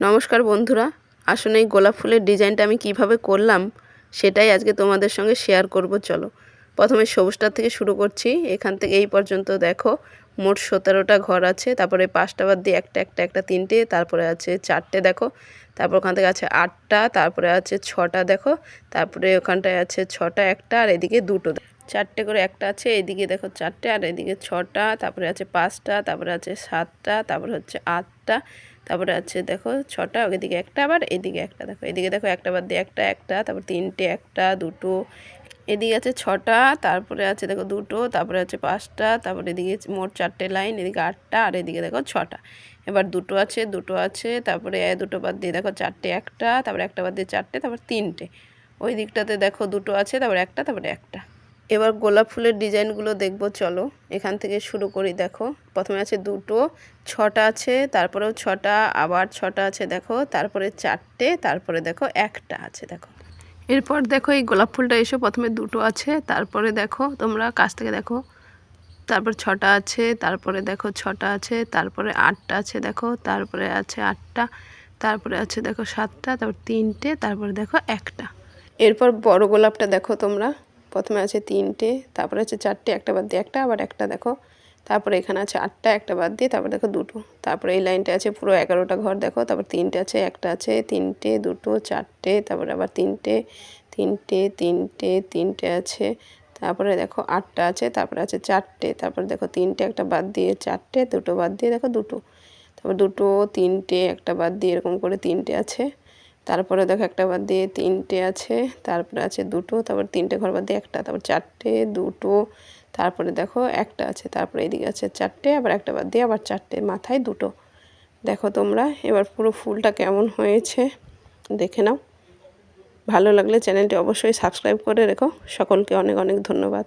নমস্কার বন্ধুরা। আসলে এই গোলাপ ফুলের ডিজাইনটা আমি কীভাবে করলাম, সেটাই আজকে তোমাদের সঙ্গে শেয়ার করব, চলো। প্রথমে সবুজটা থেকে শুরু করছি। এখান থেকে এই পর্যন্ত দেখো, মোট সতেরোটা ঘর আছে, তারপরে পাঁচটা বাদ দিয়ে একটা একটা একটা, তিনটে, তারপরে আছে চারটে, দেখো। তারপর ওখান থেকে আছে আটটা, তারপরে আছে ছটা, দেখো। তারপরে ওখানটায় আছে ছটা, একটা, আর এদিকে দুটো চারটে করে একটা আছে, এদিকে দেখো চারটে, আর এদিকে ছটা, তারপরে আছে পাঁচটা, তারপরে আছে সাতটা, তারপরে হচ্ছে আটটা, তারপরে আছে দেখো ছটা এদিকে একটা আবার, এদিকে একটা দেখো, এদিকে দেখো একটা বাদ দিয়ে একটা একটা, তারপর তিনটে, একটা, দুটো, এদিকে আছে ছটা, তারপরে আছে দেখো দুটো, তারপরে আছে পাঁচটা, তারপরে এদিকে মোট চারটে লাইন, এদিকে আটটা, আর এদিকে দেখো ছটা। এবার দুটো আছে দুটো আছে, তারপরে দুটো বাদ দিয়ে দেখো চারটে, একটা, তারপরে একটা বাদ দিয়ে চারটে, তারপর তিনটে। ওই দিকটাতে দেখো দুটো আছে, তারপরে একটা তারপরে একটা। এবার গোলাপ ফুলের ডিজাইনগুলো দেখব, চলো। এখান থেকে শুরু করি, দেখো। প্রথমে আছে দুটো, ছটা আছে, তারপরেও ছটা, আবার ছটা আছে, দেখো। তারপরে চারটে, তারপরে দেখো একটা আছে, দেখো। এরপর দেখো এই গোলাপ ফুলটা এসে প্রথমে দুটো আছে, তারপরে দেখো তোমরা কাছ থেকে দেখো। তারপর ছটা আছে, তারপরে দেখো ছটা আছে, তারপরে আটটা আছে, দেখো। তারপরে আছে আটটা, তারপরে আছে দেখো সাতটা, তারপর তিনটে, তারপরে দেখো একটা। এরপর বড় গোলাপটা দেখো তোমরা। প্রথমে আছে তিনটে, তারপরে আছে চারটে, একটা বাদ দিয়ে একটা, আবার একটা দেখো। তারপরে এখানে আছে আটটা, একটা বাদ দিয়ে তারপর দেখো দুটো। তারপরে এই লাইনটা আছে পুরো এগারোটা ঘর দেখো, তারপর তিনটে আছে, একটা আছে, তিনটে, দুটো, চারটে, তারপরে আবার তিনটে তিনটে তিনটে তিনটে আছে। তারপরে দেখো আটটা আছে, তারপরে আছে চারটে, তারপরে দেখো তিনটে, একটা বাদ দিয়ে চারটে, দুটো বাদ দিয়ে দেখো দুটো। তারপর দুটো, তিনটে, একটা বাদ দিয়ে এরকম করে তিনটে আছে। তারপরে দেখো একটা বাদ দিয়ে তিনটে আছে, তারপরে আছে দুটো, তারপর তিনটে ঘর বাদ দিয়ে একটা, তারপর চারটে, দুটো, তারপরে দেখো একটা আছে, তারপরে এদিকে আছে চারটে, আবার একটা বাদ দিয়ে আবার চারটে, মাথায় দুটো। দেখো তোমরা, এবার পুরো ফুলটা কেমন হয়েছে, দেখে নাও। ভালো লাগলে চ্যানেলটি অবশ্যই সাবস্ক্রাইব করে রেখো। সকলকে অনেক অনেক ধন্যবাদ।